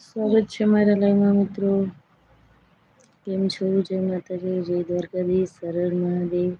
સ્વાગત છે મારા લાઈવમાં મિત્રો. કેમ છો? જય માતાજી જય દ્વારકાધીશ સરળ મહાદેવ.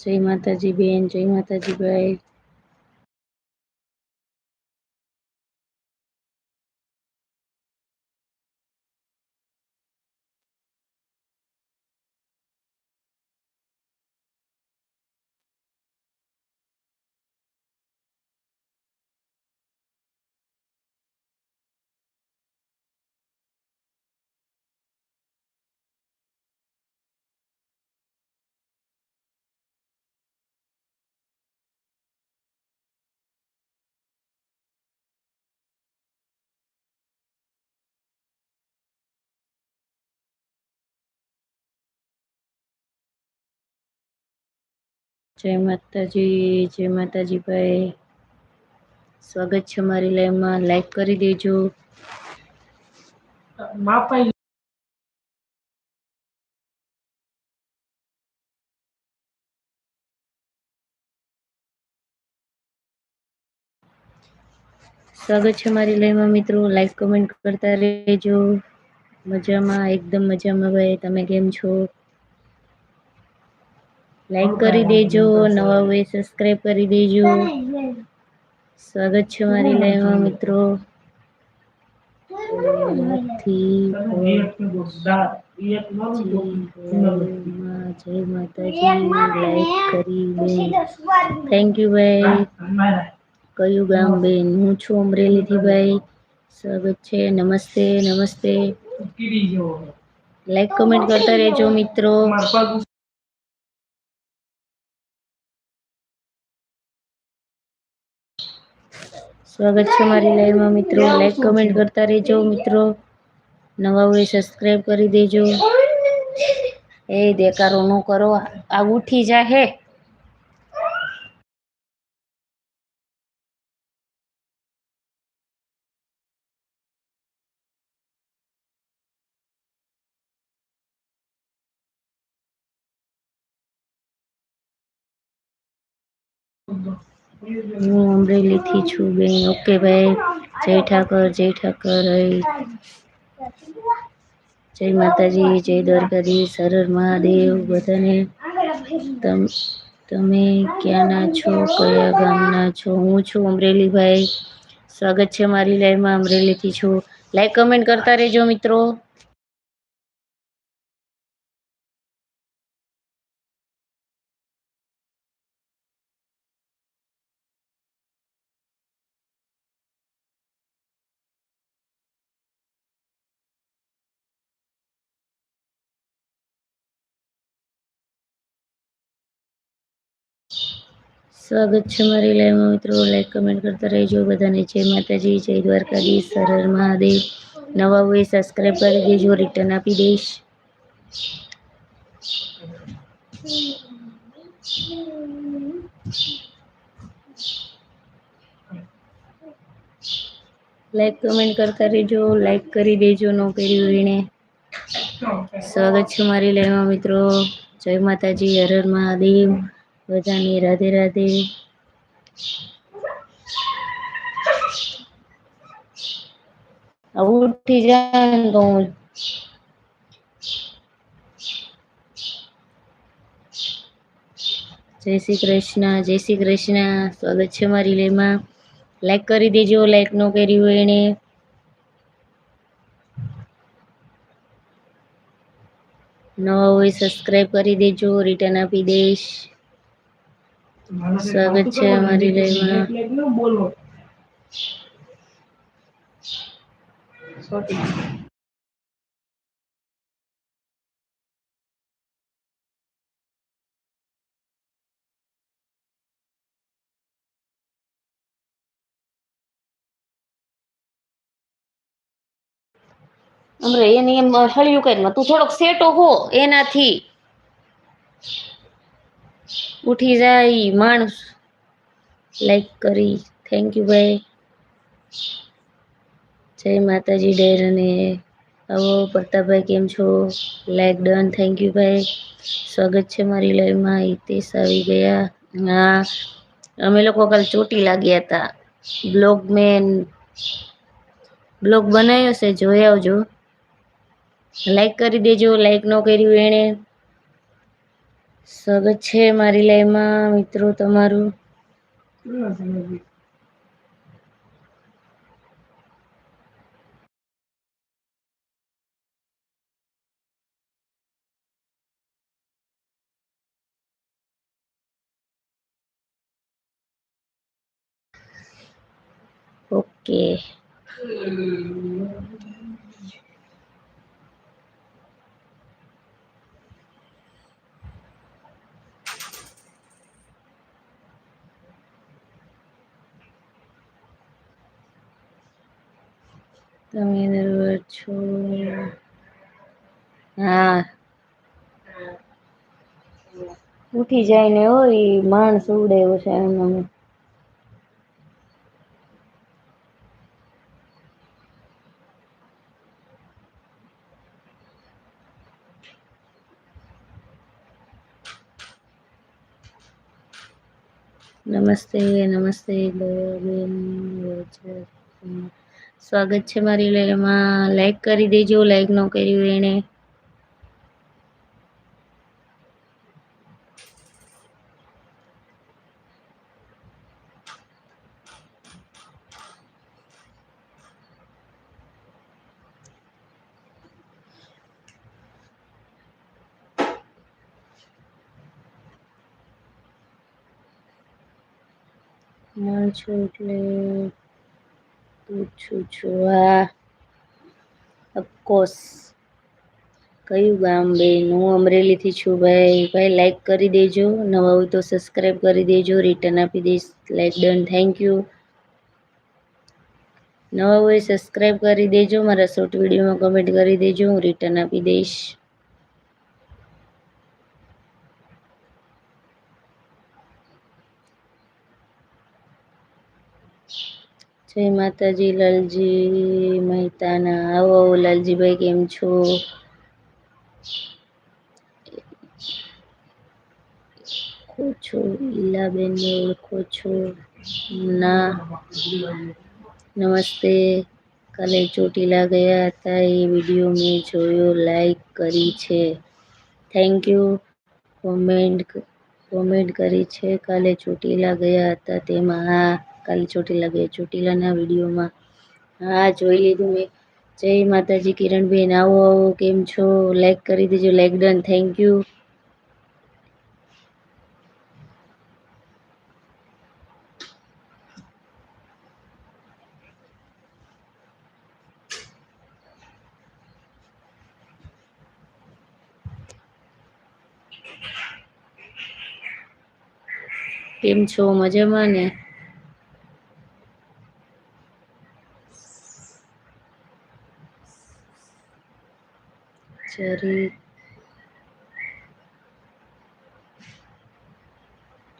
જય માતાજી બેન જય માતાજી ભાઈ. જય માતાજી જય માતાજી ભાઈ. સ્વાગત છે મારી લાઈવમાં. લાઈક કરી દેજો. માપાઈ સ્વાગત છે મારી લાઈવમાં મિત્રો. લાઈક કમેન્ટ કરતા રહેજો. મજામાં એકદમ મજામાં ભાઈ. તમે કેમ છો? લાઈક કરી દેજો, નવા હોય સબસ્ક્રાઈબ કરી દેજો. સ્વાગત છે મારી લાઈવમાં મિત્રો. જય માતાજી લાઈક કરી બેન થેન્ક યુ ભાઈ. કયું ગામ, બેન? હું છું અમરેલીથી, ભાઈ. સ્વાગત છે. નમસ્તે નમસ્તે. લાઈક કમેન્ટ કરતા રહેજો, મિત્રો. સ્વાગત છે મારી લાઈવમાં મિત્રો. લાઈક કમેન્ટ કરતા રહેજો મિત્રો. નવા હોય સબસ્ક્રાઈબ કરી દેજો. એ દેકારો ન કરો. આ ઉઠી જા હે. હું અમરેલીથી છું બેન. ઓકે ભાઈ. જય ઠાકર જય ઠાકર. જય માતાજી, જય દ્વારકાધીશ સરળ મહાદેવ બધાને. તમે ક્યાંના છો? કયા ગામના છો? હું છું અમરેલી ભાઈ. સ્વાગત છે મારી લાઈવમાં અમરેલીથી છું. લાઈક કમેન્ટ કરતા રહેજો મિત્રો. સ્વાગત છે મારી લાઈવમાં મિત્રો. લાઈક કમેન્ટ કરતા રહેજો બધાને. જય માતાજી, જય દ્વારકાધીશ. સરળ મહાદેવ. નવા હોય સબસ્ક્રાઈબ કરી દેજો. રિટર્ન આપી દઈશ. લાઈક કમેન્ટ કરતા રહેજો. લાઈક કરી દેજો નો કર્યું એને સ્વાગત છે મારી લાઈવમાં મિત્રો. જય માતાજી. હર મહાદેવ. બધાને રાધે રાધે. ઉઠી જાય તો હું જય શ્રી કૃષ્ણ જય શ્રી કૃષ્ણ. સ્વાગત છે મારી લેમાં. લાઈક કરી દેજો લાઈક નો કર્યું હોય એને. નવા હોય સબસ્ક્રાઈબ કરી દેજો રિટર્ન આપી દઈશ. સ્વાગત છે અમારી લાઈવમાં બોલો. અમરે એની એમ હળિયું કરીને તું થોડોક સેટો હો એનાથી. ઉઠી જાય, માણસ. લાઈક કરી. થેન્ક યુ ભાઈ. જય માતાજી ડેરને આવો પ્રતાપભાઈ, કેમ છો? લાઈક ડન થેન્ક યુ ભાઈ. સ્વાગત છે મારી લાઈવમાં હિતેશ આવી ગયા. હા. અમે લોકો કાલ ચોટી લાગ્યા હતા. બ્લોગ મેન બ્લોગ બનાવ્યો છે. જોઈ આવજો. લાઈક કરી દેજો. લાઈક ન કર્યું એને સ્વાગત છે મારી લાઈમાં મિત્રો તમારું? ઓકે. તમે બરોબર છો હા ઉઠી જાય ને હોય માણસ ઉડે એવું છે એમ નમસ્તે નમસ્તે બેન સ્વાગત છે મારી એમાં લાઈક કરી દેજો લાઈક ન કર્યું એને માં છો એટલે પૂછું છું હા અફકોર્સ કયું ગામ બેન હું અમરેલીથી છું ભાઈ. ભાઈ લાઈક કરી દેજો. નવા હોય તો સબસ્ક્રાઈબ કરી દેજો. રિટર્ન આપી દઈશ. લાઈક ડન થેન્ક યુ નવા હોય સબસ્ક્રાઈબ કરી દેજો. મારા શોર્ટ વિડીયોમાં કમેન્ટ કરી દેજો. હું રિટર્ન આપી દઈશ. જય માતાજી, લાલજી મહેતાના. આવો લાલજીભાઈ, કેમ છો? ઓળખો છો? ઈલાબેનને ઓળખો છો? ના. નમસ્તે. કાલે ચોટીલા ગયા હતા. એ વીડિયો મેં જોયો, લાઈક કરી છે. Thank you. કોમેન્ટ કોમેન્ટ કરી છે. કાલે ચોટીલા ગયા હતા. તેમાં હા કાલે ચોટીલા ગયા ચોટીલાના વિડીયોમાં. હા, જોઈ લીધું મેં. જય માતાજી, કિરણબેન, આવો આવો, કેમ છો? લાઈક કરી દેજો. લાઈક ડન થેન્ક યુ કેમ છો? મજામાં ને? ચરી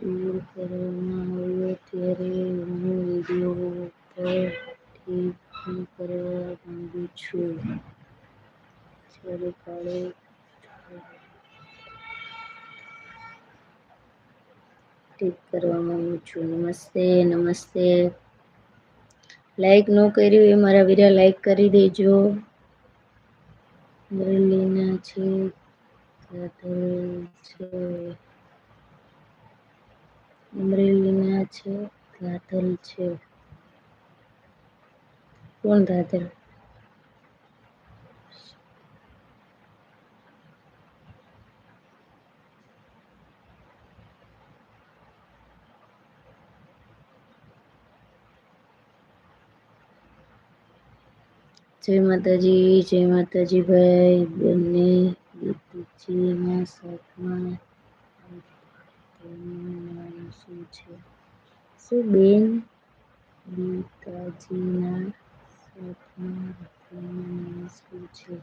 દૂર કરવામાં આવ્યો ત્યારે હું વીડિયો પર ટિપ્પણી કરવા માંગુ છું. જ્યારે કાલે ટીપ કરવા માંગુ છું. નમસ્તે નમસ્તે. લાઈક ન કર્યું એ મારા વીરા લાઈક કરી દેજો. અમરેલીના છે ગાધલ છે. અમરેલીના છે ગાધલ છે. કોણ ગાધલ જય માતાજી જય માતાજી ભાઈ, બંને ગીતજીના સાથમાં શું છે? શું બેન ગીતાજીના સાથમાં શું છે?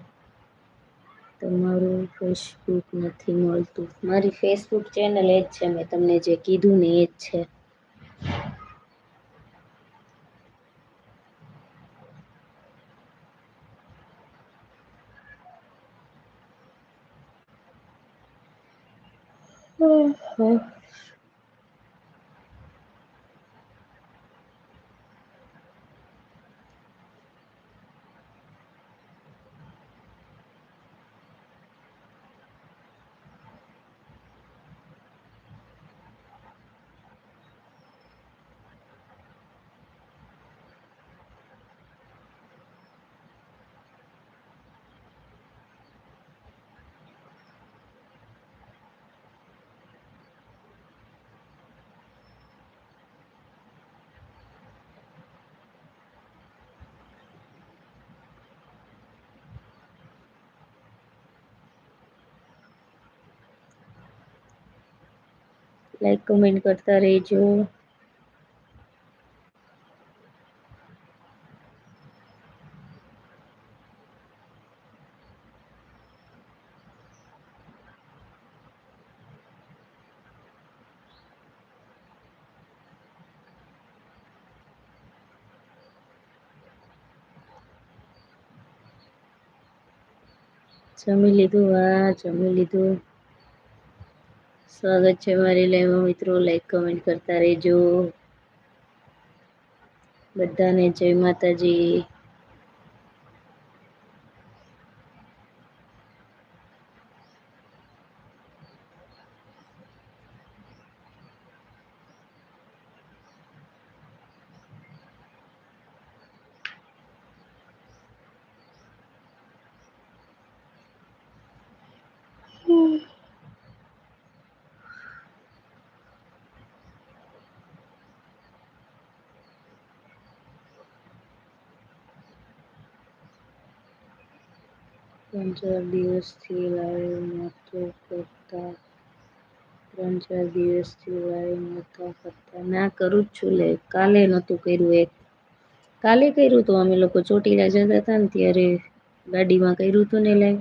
તમારું ફેસબુક નથી મળતું. મારી ફેસબુક ચેનલ એ જ છે, મેં તમને જે કીધું ને એ જ છે. Uh. લાઈક કમેન્ટ કરતા રહેજો. જમી લીધું વાહ જમી લીધું. સ્વાગત છે મારી લાઈવમાં મિત્રો. લાઈક કમેન્ટ કરતા રેજો બધાને જય માતાજી. ત્રણ ચાર દિવસથી લાઈવ નહોતો કરતા ત્રણ ચાર દિવસથી લાઈવ નહોતા કરતા. ના, કરું જ છું લે. કાલે નહોતું કર્યું એક. કાલે કર્યું તો અમે લોકો ચોટીલા જતા હતા ને ત્યારે ગાડીમાં કર્યું હતું ને લાઈવ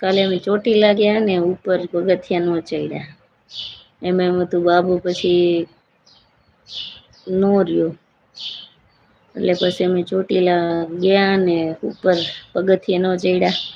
કાલે અમે ચોટીલા ગયા ને ઉપર પગથિયા નો ચડ્યા. એમાં એમ હતું બાબુ પછી નો રહ્યો. એટલે પછી અમે ચોટીલા ગયા ને ઉપર પગથિયે નો ચડ્યા.